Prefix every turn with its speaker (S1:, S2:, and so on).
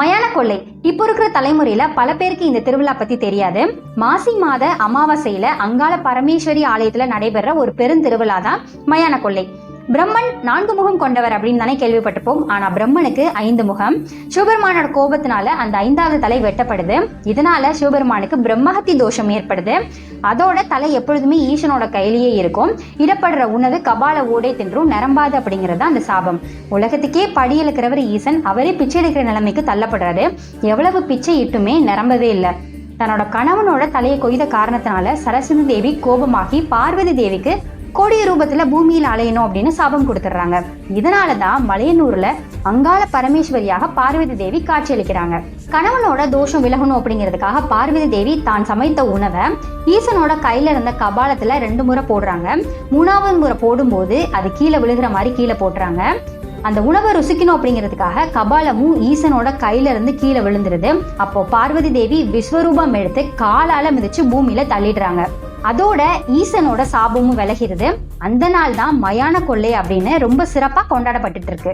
S1: மயான கொள்ளை. இப்போ இருக்கிற தலைமுறையில பல பேருக்கு இந்த திருவிழா பத்தி தெரியாது. மாசி மாத அமாவாசையில அங்காள பரமேஸ்வரி ஆலயத்துல நடைபெற ஒரு பெருந்திருவிழா தான் மயான கொள்ளை. பிரம்மன் நான்கு முகம் கொண்டவர் அப்படின்னு தானே கேள்விப்பட்டிருப்போம். ஆனா பிரம்மனுக்கு ஐந்து முகம். சிவபெருமானோட கோபத்தினால அந்த ஐந்தாவது தலை வெட்டப்படுது. இதனால சிவபெருமானுக்கு பிரம்மஹத்தி தோஷம் ஏற்படுது. அதோட தலை எப்பொழுதுமே ஈசனோட கையிலேயே இருக்கும். இடப்படுற உணவு கபால ஓடை தின்றும் நிரம்பாது அப்படிங்கிறது அந்த சாபம். உலகத்துக்கே படி இழுக்கிறவர் ஈசன். அவரே பிச்சை எடுக்கிற நிலைமைக்கு தள்ளப்படுறாரு. எவ்வளவு பிச்சை இட்டுமே நிரம்பவே இல்லை. தன்னோட கணவனோட தலையை கொய்த காரணத்தினால சரஸ்வதி தேவி கோபமாகி பார்வதி தேவிக்கு கோடிய ரூபத்துல பூமியில் அலையணும் அப்படின்னு சாபம் கொடுத்துட்றாங்க. இதனாலதான் மலையனூர்ல அங்காள பரமேஸ்வரியாக பார்வதி தேவி காட்சியளிக்கிறாங்க. கணவனோட தோஷம் விலகணும் அப்படிங்கிறதுக்காக பார்வதி தேவி தான் சமைத்த உணவை ஈசனோட கையில இருந்த கபாலத்துல ரெண்டு முறை போடுறாங்க. மூணாவது முறை போடும்போது அது கீழே விழுகிற மாதிரி கீழே போட்டுறாங்க. அந்த உணவை ருசிக்கணும் அப்படிங்கிறதுக்காக கபாலமும் ஈசனோட கையில இருந்து கீழே விழுந்துருது. அப்போ பார்வதி தேவி விஸ்வரூபம் எடுத்து காலால மிதிச்சு பூமியில தள்ளிடுறாங்க. அதோட ஈசனோட சாபமும் விலகிறது. அந்த நாள் தான் மயான கொள்ளை அப்படின்னு ரொம்ப சிறப்பாக கொண்டாடப்பட்டுட்டு இருக்கு.